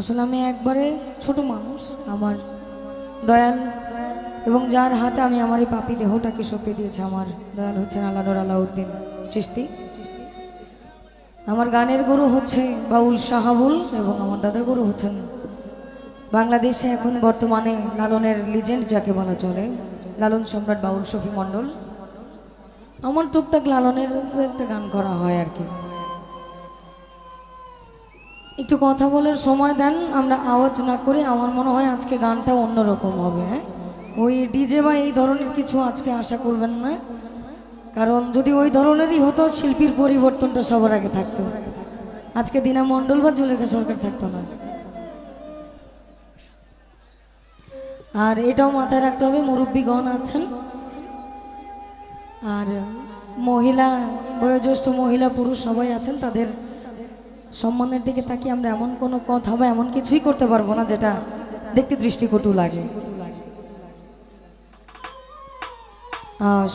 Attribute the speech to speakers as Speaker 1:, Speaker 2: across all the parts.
Speaker 1: আসলে আমি একবারে ছোট মানুষ, আমার দয়াল এবং যার হাতে আমি আমার এই পাপি দেহটাকে সঁপে দিয়েছে, আমার দয়াল হচ্ছেন আল্লাহর আলাউদ্দিন চিস্তি আমার গানের গুরু হচ্ছে বাউল শাহাবুল এবং আমার দাদা গুরু হচ্ছেন বাংলাদেশে এখন বর্তমানে লালনের লিজেন্ড যাকে বলা চলে, লালন সম্রাট বাউল শফি মণ্ডল। আমার টুকটাক লালনের একটা গান করা হয় আর কি। একটু কথা বলার সময় দেন, আমরা আওয়াজ না করি আমার মনে হয় আজকে গানটা অন্যরকম হবে হ্যাঁ? ওই ডিজে বা এই ধরনের কিছু আজকে আশা করবেন না, কারণ যদি ওই ধরনেরই হতো, শিল্পীর পরিবর্তনটা সবার আগে থাকতো। আজকে দিনা মণ্ডল বা জুলেখা সরকার থাকতো না। আর এটাও মাথায় রাখতে হবে, মুরব্বীগণ আছেন। আর মহিলা, বয়োজ্যেষ্ঠ মহিলা, পুরুষ সবাই আছেন, তাদের সম্মানের দিকে তাকিয়ে আমরা এমন কোনো কথা বা এমন কিছুই করতে পারব না যেটা দেখতে দৃষ্টিকটু লাগে।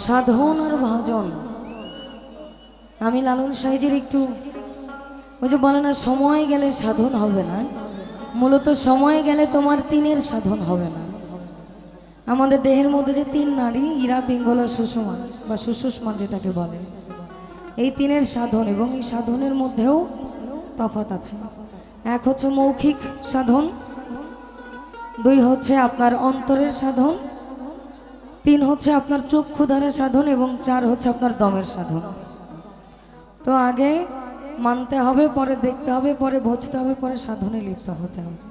Speaker 1: সাধন আর ভজন। আমি লালন সাইজের একটু ওই যে বলে না, সময় গেলে সাধন হবে না। মূলত সময় গেলে তোমার তিনের সাধন হবে না। আমাদের দেহের মধ্যে যে তিন নারী, ইরা পিঙ্গলা সুষমা, বা সুষুষ্মা যেটাকে বলে, এই তিনের সাধন এবং এই সাধনের মধ্যেও তফাত আছে। এক হচ্ছে মৌখিক সাধন, দুই হচ্ছে আপনার অন্তরের সাধন, তিন হচ্ছে আপনার চক্ষু দ্বারের সাধন এবং চার হচ্ছে আপনার দমের সাধন। তো আগে মানতে হবে, পরে দেখতে হবে, পরে বুঝতে হবে, পরে সাধনে লিপ্ত হতে হবে।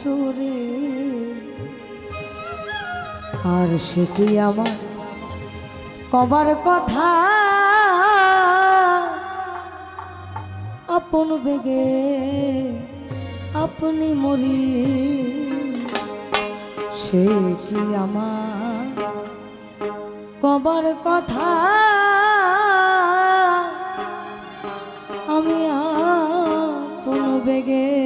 Speaker 1: চোরে আর সে কি আমার কবার কথা? আপন বেগে আপনি মরি। সে কি আমার কবার কথা? আমি কোনো বেগে